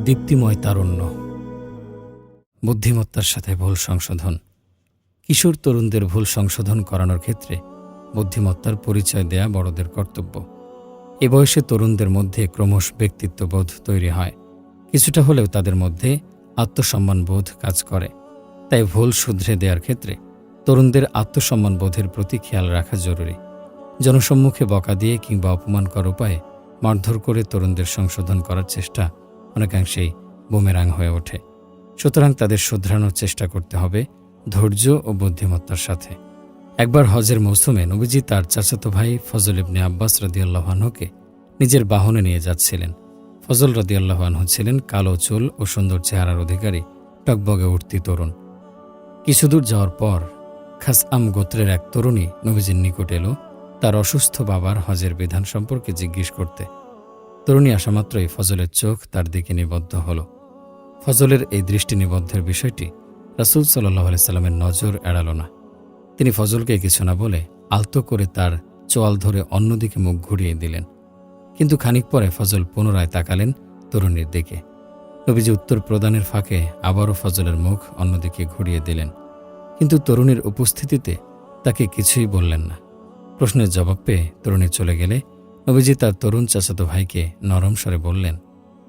দীপ্তিময় তারুণ্য। বুদ্ধিমত্তার সাথে ভুল সংশোধন। কিশোর তরুণদের ভুল সংশোধন করানোর ক্ষেত্রে বুদ্ধিমত্তার পরিচয় দেয়া বড়দের কর্তব্য। এ বয়সে তরুণদের মধ্যে ক্রমশ ব্যক্তিত্ববোধ তৈরি হয়। কিছুটা হলেও তাদের মধ্যে আত্মসম্মানবোধ কাজ করে। তাই ভুল শুধরে দেওয়ার ক্ষেত্রে তরুণদের আত্মসম্মানবোধের প্রতি খেয়াল রাখা জরুরি। জনসম্মুখে বকা দিয়ে কিংবা অপমানকর উপায়ে মারধর করে তরুণদের সংশোধন করার চেষ্টা অনেকাংশেই বুমেরাং হয়ে ওঠে। সুতরাং তাদের শুধরানোর চেষ্টা করতে হবে ধৈর্য ও বুদ্ধিমত্তার সাথে। একবার হজের মৌসুমে নবীজি তার চাচাতো ভাই ফজল ইবনে আব্বাস রদিয়াল্লাহানহুকে নিজের বাহনে নিয়ে যাচ্ছিলেন। ফজল রদিয়াল্লাহানহু ছিলেন কালো চুল ও সুন্দর চেহারার অধিকারী, টকবগে উঠতি তরুণ। কিছুদূর যাওয়ার পর খাস আম গোত্রের এক তরুণী নবীজির নিকট এলো, তার অসুস্থ বাবার হজের বিধান সম্পর্কে জিজ্ঞেস করতে। তরুণী আসামাত্রই ফজলের চোখ তার দিকে নিবদ্ধ হল। ফজলের এই দৃষ্টি নিবদ্ধের বিষয়টি রাসুল সাল্লাহ সাল্লামের নজর এড়াল না। তিনি ফজলকে কিছু না বলে আলতো করে তার চোয়াল ধরে অন্যদিকে মুখ ঘুরিয়ে দিলেন। কিন্তু খানিক পরে ফজল পুনরায় তাকালেন তরুণীর দিকে। নবীজি উত্তর প্রদানের ফাঁকে আবারও ফজলের মুখ অন্যদিকে ঘুরিয়ে দিলেন। কিন্তু তরুণীর উপস্থিতিতে তাকে কিছুই বললেন না। প্রশ্নের জবাব পেয়ে তরুণী চলে গেলে নবীজি তার তরুণ চাচাতো ভাইকে নরম স্বরে বললেন,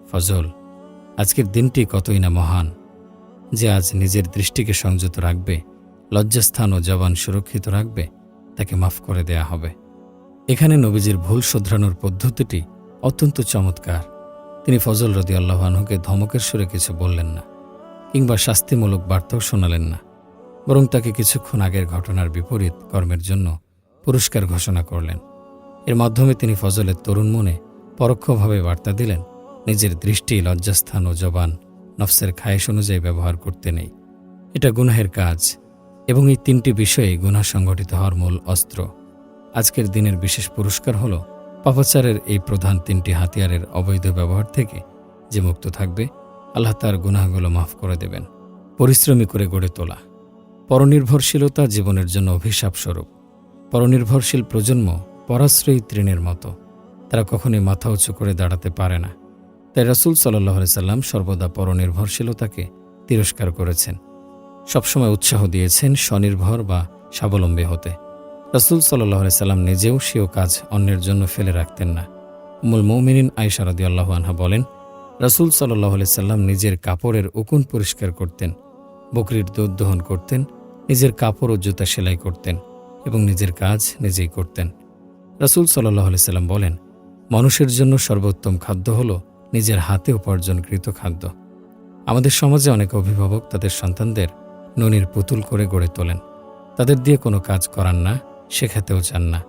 ফজল, আজকের দিনটি কতই না মহান, যে আজ নিজের দৃষ্টিকে সংযত রাখবে, লজ্জাস্থান ও জবান সুরক্ষিত রাখবে, তাকে মাফ করে দেয়া হবে। এখানে নবীজির ভুল শোধরানোর পদ্ধতিটি অত্যন্ত চমৎকার। তিনি ফজল রদি আল্লাহানহুকে ধমকের সুরে কিছু বললেন না, কিংবা শাস্তিমূলক বার্তাও শোনালেন না, বরং তাকে কিছুক্ষণ আগের ঘটনার বিপরীত কর্মের জন্য পুরস্কার ঘোষণা করলেন। এর মাধ্যমে তিনি ফজলের তরুণ মনে পরোক্ষভাবে বার্তা দিলেন, নিজের দৃষ্টি, লজ্জাস্থান ও জবান নফসের খায়েশ অনুযায়ী ব্যবহার করতে নেই। এটা গুনাহের কাজ এবং এই তিনটি বিষয়ে গুনাহ সংগঠিত হওয়ার মূল অস্ত্র। আজকের দিনের বিশেষ পুরস্কার হল পাপাচারের এই প্রধান তিনটি হাতিয়ারের অবৈধ ব্যবহার থেকে যে মুক্ত থাকবে, আল্লাহ তার গুনাহগুলো মাফ করে দেবেন। পরিশ্রমী করে গড়ে তোলা। পরনির্ভরশীলতা জীবনের জন্য অভিশাপ স্বরূপ পরনির্ভরশীল প্রজন্ম পরাশ্রয়ী তৃণের মতো। তারা কখনোই মাথা উঁচু করে দাঁড়াতে পারে না। তাই রাসুল সাল্লাহ সাল্লাম সর্বদা পরনির্ভরশীলতাকে তিরস্কার করেছেন। সবসময় উৎসাহ দিয়েছেন স্বনির্ভর বা স্বাবলম্বী হতে। রাসুল সাল্লাহ সাল্লাম নিজেও সেও কাজ অন্যের জন্য ফেলে রাখতেন না। মূল মৌমিনিন আইসারদি আল্লাহ আনহা বলেন, রাসুল সাল্লাহ সাল্লাম নিজের কাপড়ের উকুন পরিষ্কার করতেন, বকরির দুধ দহন করতেন, নিজের কাপড় ও জুতা সেলাই করতেন এবং নিজের কাজ নিজেই করতেন। রাসুল সাল্লাহ সাল্লাম বলেন, মানুষের জন্য সর্বোত্তম খাদ্য হল নিজের হাতে উপার্জনকৃত খাদ্য। আমাদের সমাজে অনেক অভিভাবক তাদের সন্তানদের ননির পুতুল করে গড়ে তোলেন। তাদের দিয়ে কোনো কাজ করান না, শেখাতেও চান না।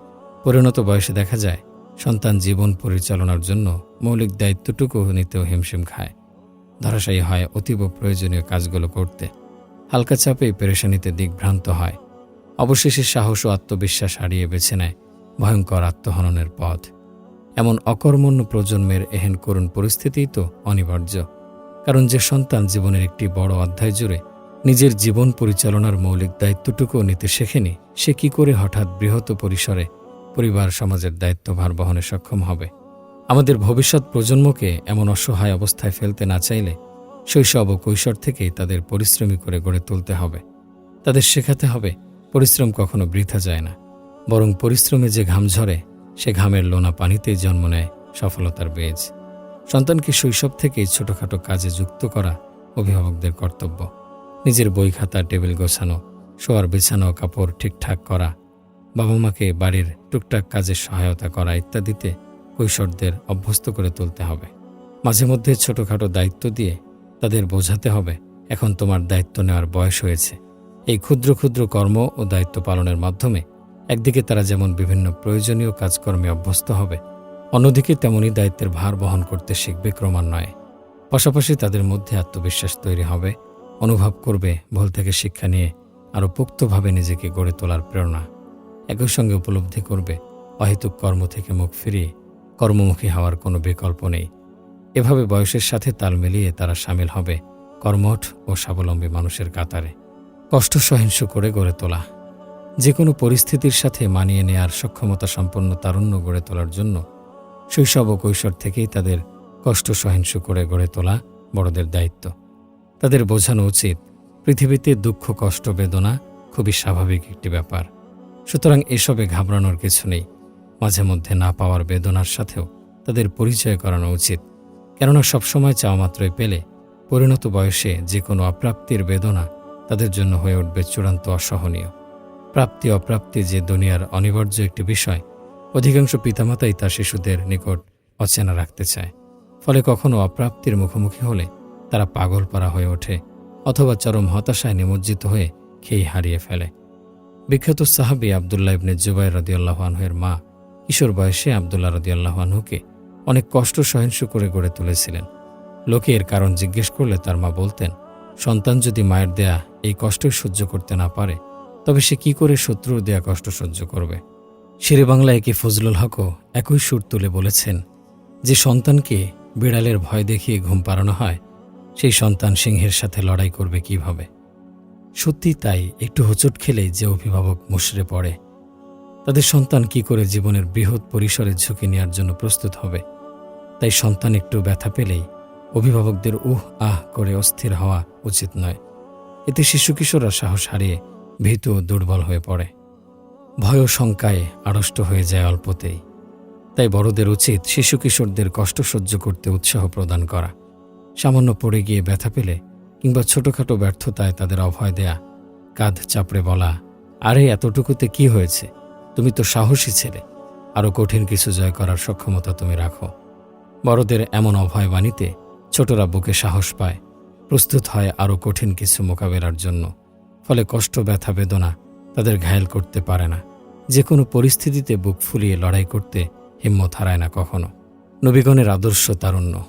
পরিণত বয়সে দেখা যায়, সন্তান জীবন পরিচালনার জন্য মৌলিক দায়িত্বটুকু নিতেও হিমশিম খায়। ধরাশায়ী হয় অতীব প্রয়োজনীয় কাজগুলো করতে। হালকা চাপেই পেরেশানিতে দিকভ্রান্ত হয়। অবশেষে সাহস ও আত্মবিশ্বাস হারিয়ে বেছে নেয়। ভয়ঙ্কর আত্মহননের পথ। এমন অকর্মণ্য প্রজন্মের এহেন করুণ পরিস্থিতিই তো অনিবার্য। কারণ যে সন্তান জীবনের একটি বড় অধ্যায় জুড়ে নিজের জীবন পরিচালনার মৌলিক দায়িত্বটুকুও নিতে শেখেনি, সে কি করে হঠাৎ বৃহৎ পরিসরে পরিবার সমাজের দায়িত্বভার বহনে সক্ষম হবে? আমাদের ভবিষ্যৎ প্রজন্মকে এমন অসহায় অবস্থায় ফেলতে না চাইলে শৈশব ও কৈশোর থেকেই তাদের পরিশ্রমী করে গড়ে তুলতে হবে। তাদের শেখাতে হবে, পরিশ্রম কখনো বৃথা যায় না। বরং পরিশ্রমে যে ঘাম ঝরে, সে ঘামের লোনা পানিতেই জন্ম নেয় সফলতার বেজ। সন্তানকে শৈশব থেকেই ছোটখাটো কাজে যুক্ত করা অভিভাবকদের কর্তব্য। নিজের বই খাতা, টেবিল গোছানো, শোয়ার বিছানো, কাপড় ঠিকঠাক করা বাবা মাকে বাড়ির টুকটাক কাজে সহায়তা করা ইত্যাদিতে কৈশোরদের অভ্যস্ত করে তুলতে হবে। মাঝে মধ্যে ছোটখাটো দায়িত্ব দিয়ে তাদের বোঝাতে হবে, এখন তোমার দায়িত্ব নেওয়ার বয়স হয়েছে। এই ক্ষুদ্র ক্ষুদ্র কর্ম ও দায়িত্ব পালনের মাধ্যমে একদিকে তারা যেমন বিভিন্ন প্রয়োজনীয় কাজকর্মে অভ্যস্ত হবে, অন্যদিকে তেমনই দায়িত্বের ভার বহন করতে শিখবে ক্রমান্বয়ে। পাশাপাশি তাদের মধ্যে আত্মবিশ্বাস তৈরি হবে, অনুভব করবে, ভুল থেকে শিক্ষা নিয়ে আরও পোক্তভাবে নিজেকে গড়ে তোলার প্রেরণা। একই সঙ্গে উপলব্ধি করবে, অহেতুক কর্ম থেকে মুখ ফিরিয়ে কর্মমুখী হওয়ার কোনো বিকল্প নেই। এভাবে বয়সের সাথে তাল মিলিয়ে তারা সামিল হবে, কর্মঠ ও স্বাবলম্বী মানুষের কাতারে। কষ্ট সহিংস করে গড়ে তোলা। যে কোনো পরিস্থিতির সাথে মানিয়ে নেয়ার সক্ষমতা সম্পন্ন তারুণ্য গড়ে তোলার জন্য শৈশব ও কৈশোর থেকেই তাদের কষ্ট সহিংসু করে গড়ে তোলা বড়দের দায়িত্ব। তাদের বোঝানো উচিত, পৃথিবীতে দুঃখ, কষ্ট, বেদনা খুবই স্বাভাবিক একটি ব্যাপার। সুতরাং এসবে ঘাবড়ানোর কিছু নেই। মাঝে মধ্যে না পাওয়ার বেদনার সাথেও তাদের পরিচয় করানো উচিত। কেননা সবসময় চাওয়া মাত্রই পেলে পরিণত বয়সে যে কোনো অপ্রাপ্তির বেদনা তাদের জন্য হয়ে উঠবে চূড়ান্ত অসহনীয়। প্রাপ্তি অপ্রাপ্তি যে দুনিয়ার অনিবার্য একটি বিষয়, অধিকাংশ পিতামাতাই তার শিশুদের নিকট অচেনা রাখতে চায়। ফলে কখনো অপ্রাপ্তির মুখোমুখি হলে তারা পাগল পারা হয়ে ওঠে অথবা চরম হতাশায় নিমজ্জিত হয়ে খেই হারিয়ে ফেলে। বিখ্যাত সাহাবি আবদুল্লাহ ইবনে জুবাই রদিয়াল্লাহ আনহের মা কিশোর বয়সে আবদুল্লাহ রদিয়াল্লাহ আনহুকে অনেক কষ্ট সহিংসু করে গড়ে তুলেছিলেন। লোকে এর কারণ জিজ্ঞেস করলে তার মা বলতেন, সন্তান যদি মায়ের দেয়া এই কষ্টই সহ্য করতে না পারে তবে সে কি করে শত্রুর দেয়া কষ্ট সহ্য করবে? শেরে বাংলায় একে ফজলুল হকও একই সুর তুলে বলেছেন, যে সন্তানকে বিড়ালের ভয় দেখিয়ে ঘুম পাড়ানো হয়, সেই সন্তান সিংহের সাথে লড়াই করবে কীভাবে? সত্যি তাই একটু হোঁচট খেলেই যে অভিভাবক মুশড়ে পড়ে, তাদের সন্তান কি করে জীবনের বৃহৎ পরিসরে ঝুঁকি নেওয়ার জন্য প্রস্তুত হবে? তাই সন্তান একটু ব্যথা পেলেই অভিভাবকদের উহ আহ করে অস্থির হওয়া উচিত নয়। এতে শিশু কিশোররা সাহস হারিয়ে ভীতু দুর্বল হয়ে পড়ে। ভয় শঙ্কায় আড়ষ্ট হয়ে যায় অল্পতেই। তাই বড়দের উচিত শিশু কিশোরদের কষ্ট সহ্য করতে উৎসাহ প্রদান করা। সামান্য পড়ে গিয়ে ব্যথা পেলে কিংবা ছোটখাটো ব্যর্থতায় তাদের অভয় দেয়া, কাঁধ চাপড়ে বলা, আরে, এতটুকুতে কি হয়েছে? তুমি তো সাহসী ছেলে। আরও কঠিন কিছু জয় করার সক্ষমতা তুমি রাখো। বড়দের এমন অভয় বাণীতে ছোটরা বুকে সাহস পায়, প্রস্তুত হয় আরও কঠিন কিছু মোকাবেলার জন্য। ফলে কষ্ট, ব্যথা, বেদনা তাদের ঘায়েল করতে পারে না। যে কোনো পরিস্থিতিতে বুক ফুলিয়ে লড়াই করতে হিম্মত হারায় না কখনো। নবীগণের আদর্শ তারুণ্য।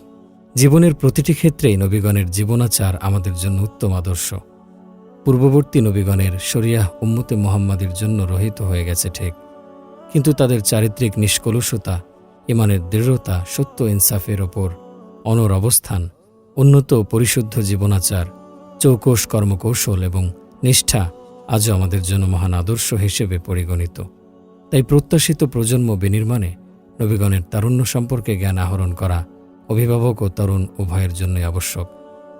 জীবনের প্রতিটি ক্ষেত্রেই নবীগণের জীবনাচার আমাদের জন্য উত্তম আদর্শ। পূর্ববর্তী নবীগণের শরিয়াহ উম্মতে মোহাম্মদের জন্য রহিত হয়ে গেছে ঠিক। কিন্তু তাদের চারিত্রিক নিষ্কলুষতা ইমানের দৃঢ়তা, সত্য ইনসাফের ওপর অনর অবস্থান, উন্নত পরিশুদ্ধ জীবনাচার চৌকস কর্মকৌশল এবং নিষ্ঠা আজও আমাদের জন্য মহান আদর্শ হিসেবে পরিগণিত। তাই প্রত্যাশিত প্রজন্ম বিনির্মাণে নবীগণের তারুণ্য সম্পর্কে জ্ঞান আহরণ করা অভিভাবক ও তরুণ উভয়ের জন্যই আবশ্যক।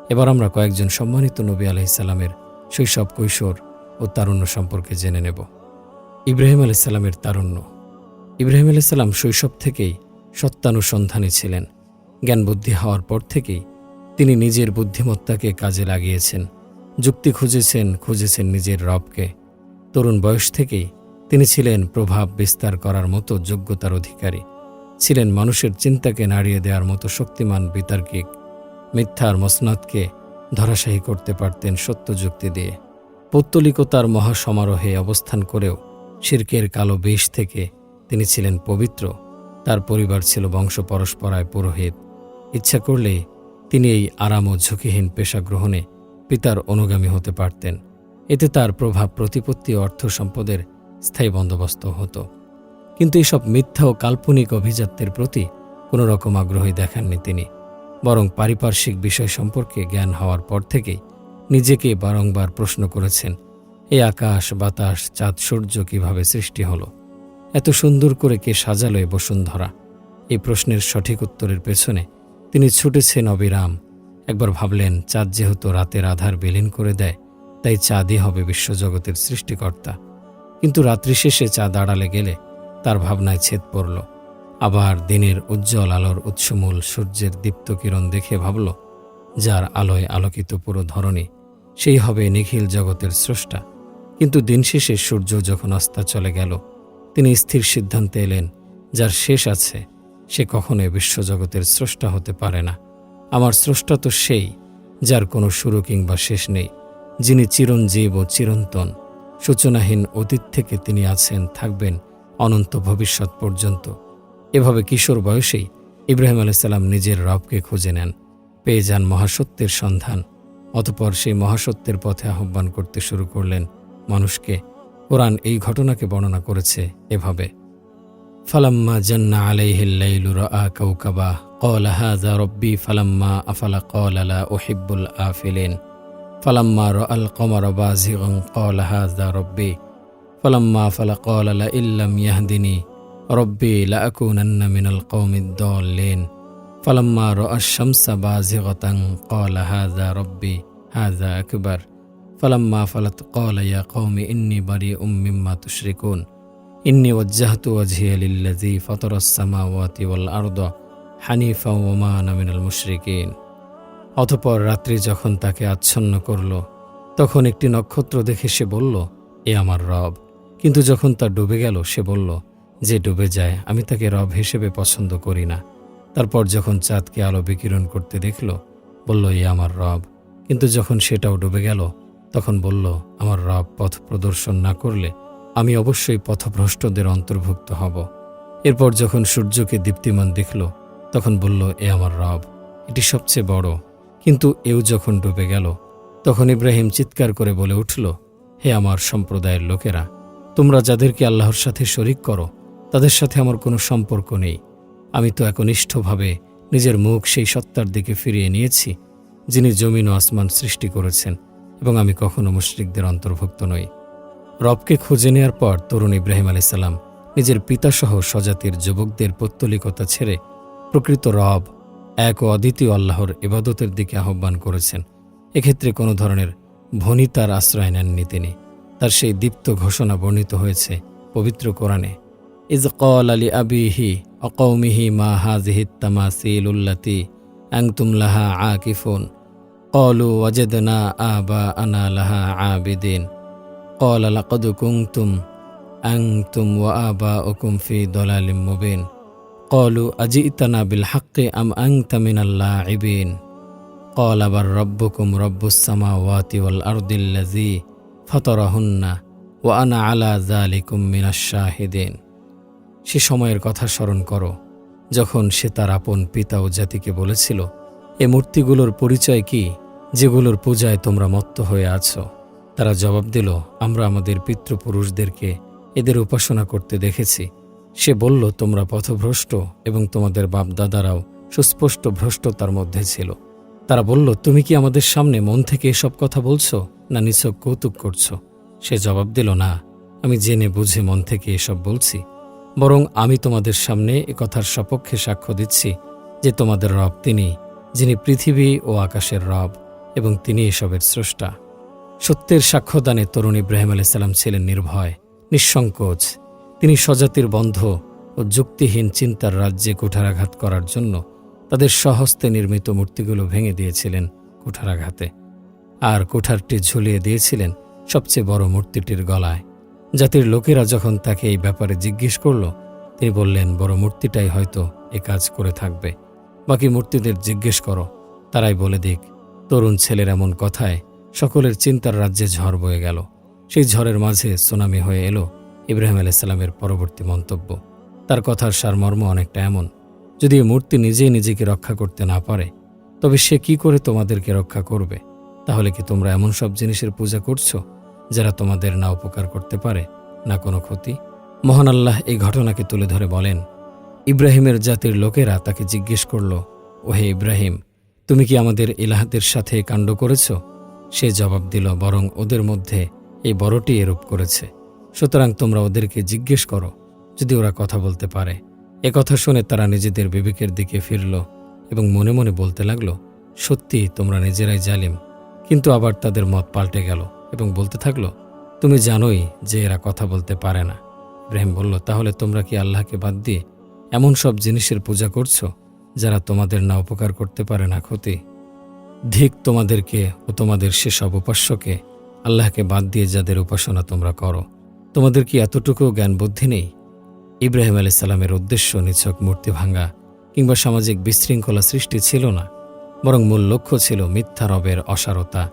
এবার আমরা কয়েকজন সম্মানিত নবী আলাইসাল্লামের শৈশব, কৈশোর ও তারুণ্য সম্পর্কে জেনে নেব। ইব্রাহিম আলাইসাল্লামের তারুণ্য। ইব্রাহিম আলাইসাল্লাম শৈশব থেকেই সত্যানুসন্ধানী ছিলেন। জ্ঞান বুদ্ধি হওয়ার পর থেকেই তিনি নিজের বুদ্ধিমত্তাকে কাজে লাগিয়েছেন। যুক্তি খুঁজেছেন খুঁজেছেন নিজের রবকে। তরুণ বয়স থেকেই তিনি ছিলেন প্রভাব বিস্তার করার মতো যোগ্যতার অধিকারী। ছিলেন মানুষের চিন্তাকে নাড়িয়ে দেওয়ার মতো শক্তিমান বিতার্কিক। মিথ্যার মসনাদকে ধরাশায়ী করতে পারতেন সত্য যুক্তি দিয়ে। পৌত্তলিকতার মহাসমারোহে অবস্থান করেও শির্কের কালো বিষ থেকে তিনি ছিলেন পবিত্র। তার পরিবার ছিল বংশ পরস্পরায় পুরোহিত। ইচ্ছা করলে তিনি এই আরাম ও ঝুঁকিহীন পেশা গ্রহণে পিতার অনুগামী হতে পারতেন। এতে তার প্রভাব প্রতিপত্তি অর্থ সম্পদের স্থায়ী বন্দোবস্ত হতো। কিন্তু এসব মিথ্যা ও কাল্পনিক অভিজাত্যের প্রতি কোনো রকম আগ্রহী দেখাননি তিনি। বরং পারিপার্শ্বিক বিষয় সম্পর্কে জ্ঞান হওয়ার পর থেকেই নিজেকে বারংবার প্রশ্ন করেছেন এই আকাশ, বাতাস, চাঁদ, সূর্য কীভাবে সৃষ্টি হলো? এত সুন্দর করে কে সাজালো এ বসুন্ধরা? এই প্রশ্নের সঠিক উত্তরের পেছনে তিনি ছুটেছেন অবিরাম একবার ভাবলেন, চাঁদ যেহেতু রাতের আধার বিলীন করে দেয়, তাই চাঁদই হবে বিশ্বজগতের সৃষ্টিকর্তা। কিন্তু রাত্রি শেষে চাঁদ আড়ালে গেলে তার ভাবনায় ছেদ পড়ল। আবার দিনের উজ্জ্বল আলোর উৎসমূল সূর্যের দীপ্ত কিরণ দেখে ভাবল, যার আলোয় আলোকিত পুরো ধরনী সেই হবে নিখিল জগতের স্রষ্টা। কিন্তু দিন শেষে সূর্য যখন অস্তা চলে গেল, তিনি স্থির সিদ্ধান্তে এলেন, যার শেষ আছে, সে কখনোই বিশ্বজগতের স্রষ্টা হতে পারে না। আমার স্রষ্টা তো সেই, যার কোনো শুরু কিংবা শেষ নেই, যিনি চিরঞ্জীব ও চিরন্তন। সূচনাহীন অতীত থেকে তিনি আছেন, থাকবেন অনন্ত ভবিষ্যৎ পর্যন্ত। এভাবে কিশোর বয়সেই ইব্রাহিম আলাইসাল্লাম নিজের রবকে খুঁজে নেন। পেয়ে যান মহাসত্যের সন্ধান। অতপর সেই মহাসত্যের পথে আহ্বান করতে শুরু করলেন মানুষকে। কোরআন এই ঘটনাকে বর্ণনা করেছে এভাবে। فلما جن عليه الليل رأى كوكبا قال هذا ربي. فلما أفل قال لا أحب الآفلين. فلما رأى القمر بازغا قال هذا ربي. فلما أفل قال لئن لم يهدني ربي لأكونن من القوم الضالين. فلما رأى الشمس بازغة قال هذا ربي هذا أكبر. فلما فلت قال يا قوم إني بريء مما تشركون. ইন্নি ওজ্জাহতু ওয়াজহিয়ালিল্লাজি ফতরাসসামাওয়াতি ওয়াল আরদ হানিফা ওমা নামিনাল মুশরিকিন। অতপর রাত্রি যখন তাকে আচ্ছন্ন করল, তখন একটি নক্ষত্র দেখে সে বলল, এ আমার রব। কিন্তু যখন তা ডুবে গেল, সে বলল, যে ডুবে যায়, আমি তাকে রব হিসেবে পছন্দ করি না। তারপর যখন চাঁদকে আলো বিকিরণ করতে দেখল, বলল, এ আমার রব। কিন্তু যখন সেটাও ডুবে গেল, তখন বলল, আমার রব পথ প্রদর্শন না করলে আমি অবশ্যই পথভ্রষ্টদের অন্তর্ভুক্ত হব। এরপর যখন সূর্যকে দীপ্তিমান দেখল, তখন বলল, এ আমার রব, এটি সবচেয়ে বড়। কিন্তু এও যখন ডুবে গেল, তখন ইব্রাহিম চিৎকার করে বলে উঠল, হে আমার সম্প্রদায়ের লোকেরা, তোমরা যাদেরকে আল্লাহর সাথে শরিক করো, তাদের সাথে আমার কোনো সম্পর্ক নেই। আমি তো একনিষ্ঠভাবে নিজের মুখ সেই সত্তার দিকে ফিরিয়ে নিয়েছি, যিনি জমিন ও আসমান সৃষ্টি করেছেন, এবং আমি কখনো মুশরিকদের অন্তর্ভুক্ত নই। রবকে খুঁজে নেয়ার পর তরুণ ইব্রাহিম আলাইসাল্লাম নিজের পিতাসহ স্বজাতির যুবকদের পত্তলিকতা ছেড়ে প্রকৃত রব এক ও অদ্বিতীয় আল্লাহর ইবাদতের দিকে আহ্বান করেছেন। এক্ষেত্রে কোনো ধরনের ভনিতার আশ্রয় নেননি তিনি। তার সেই দীপ্ত ঘোষণা বর্ণিত হয়েছে পবিত্র কোরআনে। ইজ কল আলী আবিহি অকৌমিহি মা হাজিহি তামাসিল উল্লাতি আংতুম লাহা আকিফুন। কলু ওয়াজেদনা আবা আনা লাহা আ আবিদিন। قال لقد كنتم أنتم وآباؤكم في ضلال مبين قالوا أجئتنا بالحق أم أنت من اللاعبين قال بل ربكم رب السماوات والأرض الذي فطرهن وأنا على ذلكم من الشاهدين সে সময়ের কথা স্মরণ করো যখন সে তার আপন পিতা ও জাতিকে বলেছিল এ মূর্তিগুলোর পরিচয় কি যেগুলোর পূজায় তোমরা মত্ত হয়ে আছো তারা জবাব দিল, আমরা আমাদের পিতৃপুরুষদেরকে এদের উপাসনা করতে দেখেছি। সে বলল, তোমরা পথভ্রষ্ট এবং তোমাদের বাপদাদারাও সুস্পষ্ট ভ্রষ্টতার মধ্যে ছিল। তারা বলল, তুমি কি আমাদের সামনে মন থেকে এসব কথা বলছো না নিছক কৌতুক করছ? সে জবাব দিল, না, আমি জেনে বুঝে মন থেকে এসব বলছি। বরং আমি তোমাদের সামনে এ কথার সপক্ষে সাক্ষ্য দিচ্ছি যে তোমাদের রব তিনি, যিনি পৃথিবী ও আকাশের রব এবং তিনি এসবের স্রষ্টা। সত্যের সাক্ষ্যদানে তরুণ ইব্রাহিম আলাইসাল্লাম ছিলেন নির্ভয়, নিঃসংকোচ। তিনি স্বজাতির বন্ধ ও যুক্তিহীন চিন্তার রাজ্যে কুঠারাঘাত করার জন্য তাদের স্বহস্তে নির্মিত মূর্তিগুলো ভেঙে দিয়েছিলেন কুঠারাঘাতে। আর কুঠারটি ঝুলিয়ে দিয়েছিলেন সবচেয়ে বড় মূর্তিটির গলায়। জাতির লোকেরা যখন তাকে এই ব্যাপারে জিজ্ঞেস করল, তিনি বললেন, বড় মূর্তিটাই হয়তো এ কাজ করে থাকবে। বাকি মূর্তিদের জিজ্ঞেস করো, তারাই বলে দিক। তরুণ ছেলের এমন কথায় সকলের চিন্তার রাজ্যে ঝড় বয়ে গেল। সেই ঝড়ের মাঝে সুনামি হয়ে এলো ইব্রাহিম আলাইসাল্লামের পরবর্তী মন্তব্য। তার কথার সারমর্ম অনেকটা এমন, যদি মূর্তি নিজেই নিজেকে রক্ষা করতে না পারে, তবে সে কি করে তোমাদেরকে রক্ষা করবে? তাহলে কি তোমরা এমন সব জিনিসের পূজা করছ, যারা তোমাদের না উপকার করতে পারে, না কোনো ক্ষতি? মহান আল্লাহ এই ঘটনাকে তুলে ধরে বলেন, ইব্রাহিমের জাতির লোকেরা তাকে জিজ্ঞেস করল, ওহে ইব্রাহিম, তুমি কি আমাদের ইলাহাদের সাথে কাণ্ড করেছ? সে জবাব দিল, বরং ওদের মধ্যে এই বড়টি এরূপ করেছে। সুতরাং তোমরা ওদেরকে জিজ্ঞেস করো, যদি ওরা কথা বলতে পারে। এ কথা শুনে তারা নিজেদের বিবেকের দিকে ফিরল এবং মনে মনে বলতে লাগল, সত্যি তোমরা নিজেরাই জালিম। কিন্তু আবার তাদের মত পাল্টে গেল এবং বলতে থাকল, তুমি জানোই যে এরা কথা বলতে পারে না। ইব্রাহিম বলল, তাহলে তোমরা কি আল্লাহকে বাদ দিয়ে এমন সব জিনিসের পূজা করছ, যারা তোমাদের না উপকার করতে পারে না ক্ষতি? ধিক তোমাদেরকে ও তোমাদের সেসব উপাস্যকে আল্লাহকে বাদ দিয়ে যাদের উপাসনা তোমরা করো। তোমাদের কি এতটুকু জ্ঞান বুদ্ধি নেই? ইব্রাহিম আলি সাল্লামের উদ্দেশ্য নিছক মূর্তি ভাঙ্গা কিংবা সামাজিক বিশৃঙ্খলা সৃষ্টি ছিল না, বরং মূল লক্ষ্য ছিল মিথ্যা রবের অসারতা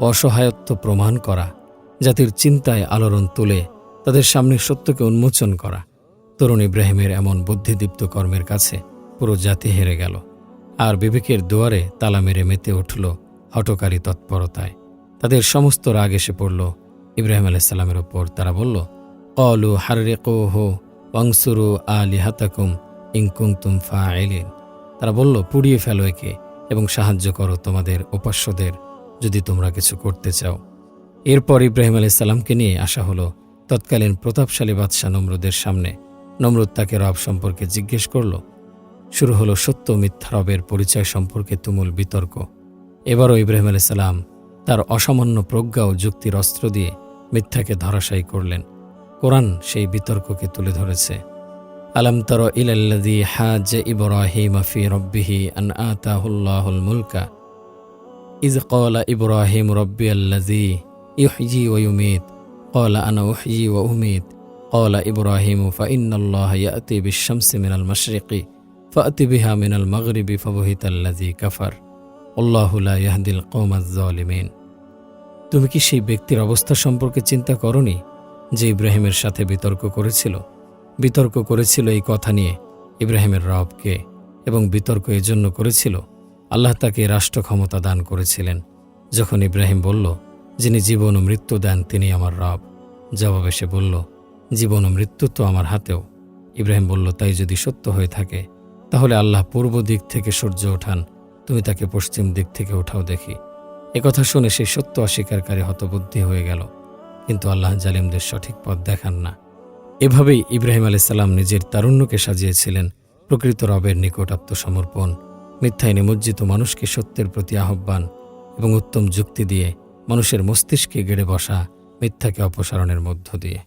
অসহায়ত্ব প্রমাণ করা, জাতির চিন্তায় আলোড়ন তুলে তাদের সামনে সত্যকে উন্মোচন করা। তরুণ ইব্রাহিমের এমন বুদ্ধিদীপ্ত কর্মের কাছে পুরো জাতি হেরে গেল। আর বিবেকের দুয়ারে তালা মেরে মেতে উঠল হটকারী তৎপরতায়। তাদের সমস্ত রাগ এসে পড়ল। ইব্রাহিম আলাইসাল্লামের ওপর তারা বলল, কলু হারে কো হো ওয়াংসুরু আলি হাতাকুম ইংকুং তুম ফা এলিন তারা বলল, পুড়িয়ে ফেলো একে এবং সাহায্য করো তোমাদের উপাস্যদের যদি তোমরা কিছু করতে চাও। এরপর ইব্রাহিম আলাইসাল্লামকে নিয়ে আসা হলো তৎকালীন প্রতাপশালী বাদশাহ নমরুদের সামনে। নমরুদ তাকে রব সম্পর্কে জিজ্ঞেস করল শুরু হলো সত্য মিথ্যা রবের পরিচয় সম্পর্কে তুমুল বিতর্ক। এবারও ইব্রাহিম আলাইসাল্লাম তার অসামান্য প্রজ্ঞা ও যুক্তির অস্ত্র দিয়ে মিথ্যাকে ধরাশায়ী করলেন। কোরআন সেই বিতর্ককে তুলে ধরেছে। আলম তর ইলাল্লাযী হাজ ইব্রাহিম ফি রব্বিহি আন আতাহুল্লাহুল মুলকা। ইজ ক্বালা ইব্রাহিম রব্বি আল্লাযী ইউহয়ি ওয়া ইউমীত। ক্বালা আনা উহয়ি ওয়া উমীত ক্বালা ইব্রাহিম ফাইন্নাল্লাহা ইয়াতি বিশ-শামসি মিনাল মাশরিকি। ফাأতি বিহা মিনাল মাগরিবি ফাবহিতাল্লাযী কাফার। আল্লাহু লা ইয়াহদিল কওমাজ জালিমিন তুমি কি সেই ব্যক্তির অবস্থা সম্পর্কে চিন্তা করনি যে ইব্রাহিমের সাথে বিতর্ক করেছিল? বিতর্ক করেছিল এই কথা নিয়ে ইব্রাহিমের রবকে এবং বিতর্ক এজন্য করেছিল। আল্লাহ তাকে রাষ্ট্র ক্ষমতা দান করেছিলেন। যখন ইব্রাহিম বলল, যিনি জীবন ও মৃত্যু দেন, তিনি আমার রব। জবাবে সে বলল, জীবন ও মৃত্যু তো আমার হাতেও। ইব্রাহিম বলল, তাই যদি সত্য হয়ে থাকে তাহলে আল্লাহ পূর্ব দিক থেকে সূর্য ওঠান, তুমি তাকে পশ্চিম দিক থেকে ওঠাও দেখি। একথা শুনে সেই সত্য অস্বীকারী হতবুদ্ধি হয়ে গেল, কিন্তু আল্লাহ জালিমদের সঠিক পথ দেখান না। এভাবেই ইব্রাহিম আলাইসাল্লাম নিজের তারুণ্যকে সাজিয়েছিলেন, প্রকৃত রবের নিকট আত্মসমর্পণ, মিথ্যায় নিমজ্জিত মানুষকে সত্যের প্রতি আহ্বান এবং উত্তম যুক্তি দিয়ে মানুষের মস্তিষ্কে গেড়ে বসা মিথ্যাকে অপসারণের মধ্য দিয়ে।